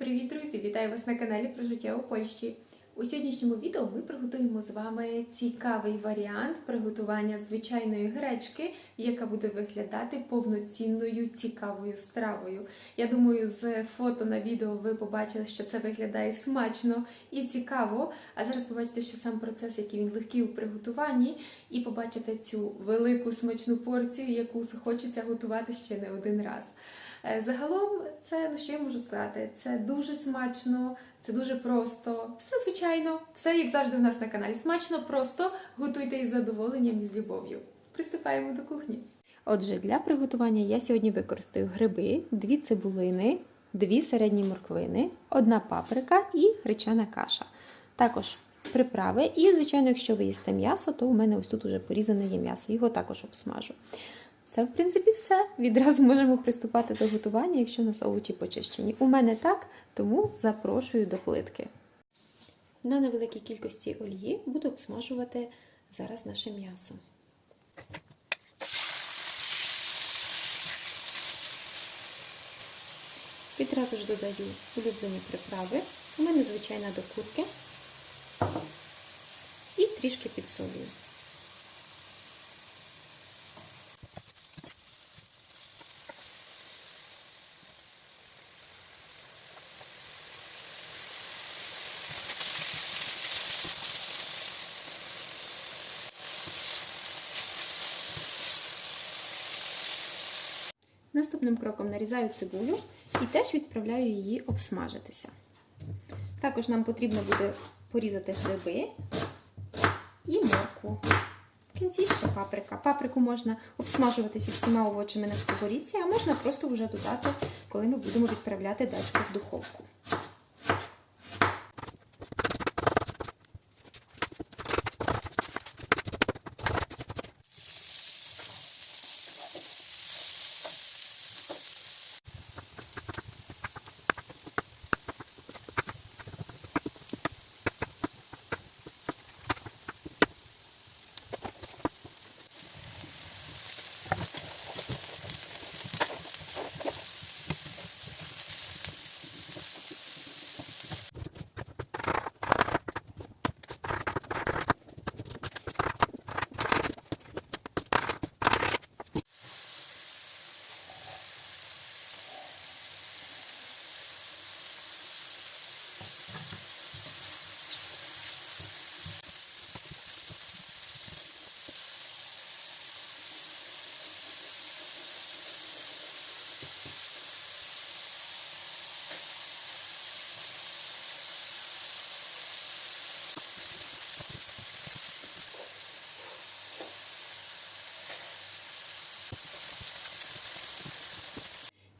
Привіт, друзі! Вітаю вас на каналі про життя у Польщі. У сьогоднішньому відео ми приготуємо з вами цікавий варіант приготування звичайної гречки, яка буде виглядати повноцінною цікавою стравою. Я думаю, з фото на відео ви побачили, що це виглядає смачно і цікаво. А зараз побачите, що сам процес, який він легкий у приготуванні, і побачите цю велику смачну порцію, яку хочеться готувати ще не один раз. Е, Загалом, це ну що я можу сказати? Це дуже смачно, це дуже просто. Все звичайно, все як завжди у нас на каналі. Смачно, просто готуйте із задоволенням і з любов'ю. Приступаємо до кухні. Отже, для приготування я сьогодні використаю гриби, дві цибулини, дві середні морквини, одна паприка і гречана каша. Також приправи. І, звичайно, якщо ви їсте м'ясо, то у мене ось тут уже порізане є м'ясо, його також обсмажу. Це, в принципі, все. Відразу можемо приступати до готування, якщо у нас овочі почищені. У мене так, тому запрошую до плитки. На невеликій кількості олії буду обсмажувати зараз наше м'ясо. Відразу ж додаю улюблені приправи. У мене звичайна до курки. І трішки підсолюю. Наступним кроком нарізаю цибулю і теж відправляю її обсмажитися. Також нам потрібно буде порізати гриби і моркву. В кінці ще паприка. Паприку можна обсмажуватися всіма овочами на сковорідці, а можна просто вже додати, коли ми будемо відправляти дачку в духовку.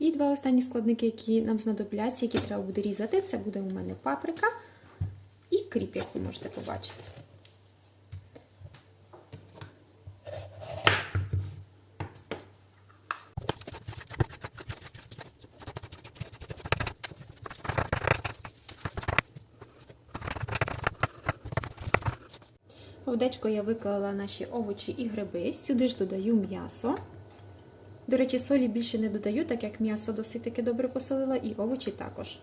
І два останні складники, які нам знадобляться, які треба буде різати, це буде у мене паприка і кріп, як ви можете побачити. В дечко я виклала наші овочі і гриби. Сюди ж додаю м'ясо. До речі, солі більше не додаю, так як м'ясо досить таки добре посолила, і овочі також.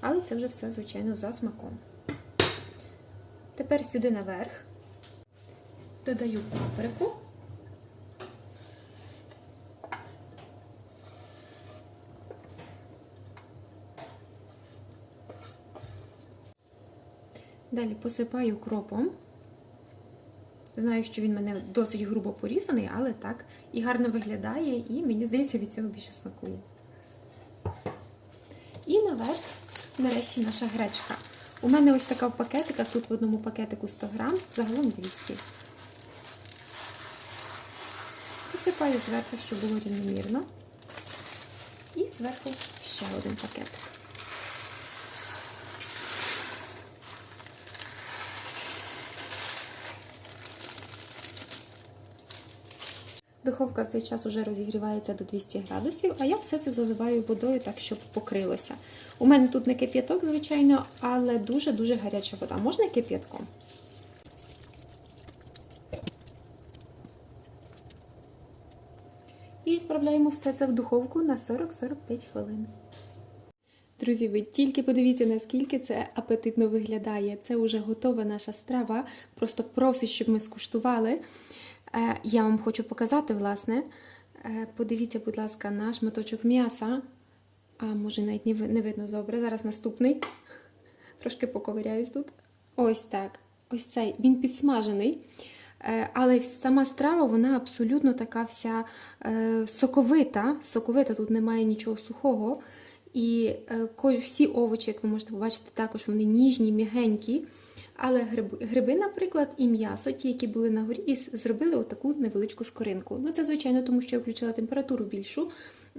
Але це вже все, звичайно, за смаком. Тепер сюди наверх додаю паприку. Далі посипаю кропом. Знаю, що він мене досить грубо порізаний, але так і гарно виглядає, і мені здається, від цього більше смакує. І наверх, нарешті, наша гречка. У мене ось така в пакетиках, тут в одному пакетику 100 грам, загалом 200. Посипаю зверху, щоб було рівномірно. І зверху ще один пакетик. Духовка в цей час вже розігрівається до 200 градусів, а я все це заливаю водою так, щоб покрилося. У мене тут не кип'яток, звичайно, але дуже-дуже гаряча вода. Можна кип'ятком? І відправляємо все це в духовку на 40-45 хвилин. Друзі, ви тільки подивіться, наскільки це апетитно виглядає. Це вже готова наша страва. Просто просить, щоб ми скуштували. Е, Я вам хочу показати, власне. Е, Подивіться, будь ласка, на шматочок м'яса. А може навіть не видно добре. Зараз наступний. Трошки поковиряюсь тут. Ось так. Ось цей. Він підсмажений. Е, Але сама страва, вона абсолютно така вся соковита. Соковита, тут немає нічого сухого. І всі овочі, як ви можете побачити, також вони ніжні, м'ягенькі. Але гриби, гриби, наприклад, і м'ясо, ті, які були на горі, і зробили отаку невеличку скоринку. Ну, це, звичайно, тому що я включила температуру більшу,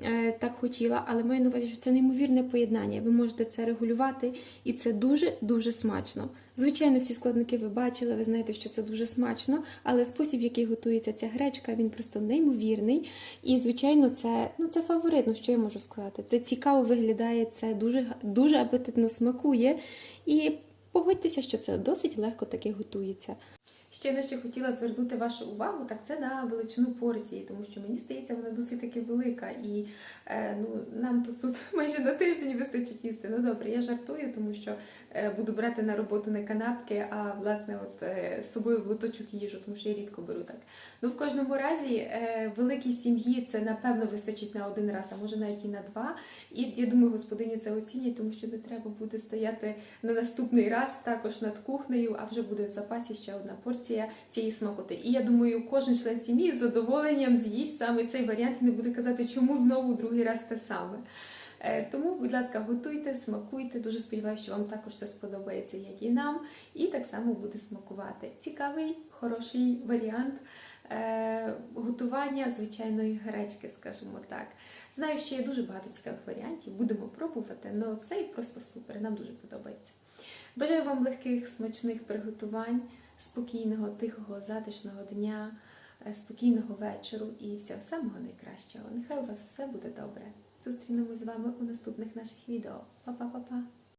е, так хотіла, але маю на увазі, що це неймовірне поєднання. Ви можете це регулювати, і це дуже-дуже смачно. Звичайно, всі складники ви бачили, ви знаєте, що це дуже смачно, але спосіб, в який готується ця гречка, він просто неймовірний. І, звичайно, це, ну, це фаворит, ну що я можу сказати. Це цікаво виглядає, це дуже, дуже апетитно смакує. І погодьтеся, що це досить легко таки готується. Ще на що хотіла звернути вашу увагу, так це на величину порції, тому що мені здається, вона досить таки велика. І е, ну, нам тут, тут майже на тиждень вистачить їсти. Ну добре, я жартую, тому що е, буду брати на роботу не канапки, а власне от е, з собою в лоточок їжу, тому що я рідко беру так. Ну в кожному разі е, великій сім'ї це напевно вистачить на один раз, а може навіть і на два. І я думаю, господині це оцінять, тому що не треба буде стояти на наступний раз також над кухнею, а вже буде в запасі ще одна порція цієї смакоти. І я думаю, кожен член сім'ї з задоволенням з'їсть саме цей варіант і не буде казати, чому знову другий раз те саме. Е, Тому, будь ласка, готуйте, смакуйте. Дуже сподіваюся, що вам також це сподобається, як і нам, і так само буде смакувати. Цікавий, хороший варіант е, готування звичайної гречки, скажімо так. Знаю, що є дуже багато цікавих варіантів. Будемо пробувати, але цей просто супер. Нам дуже подобається. Бажаю вам легких, смачних приготувань, спокійного, тихого, затишного дня, е, спокійного вечору і всього самого найкращого. Нехай у вас все буде добре. Зустрінемось з вами у наступних наших відео. Па-па-па-па!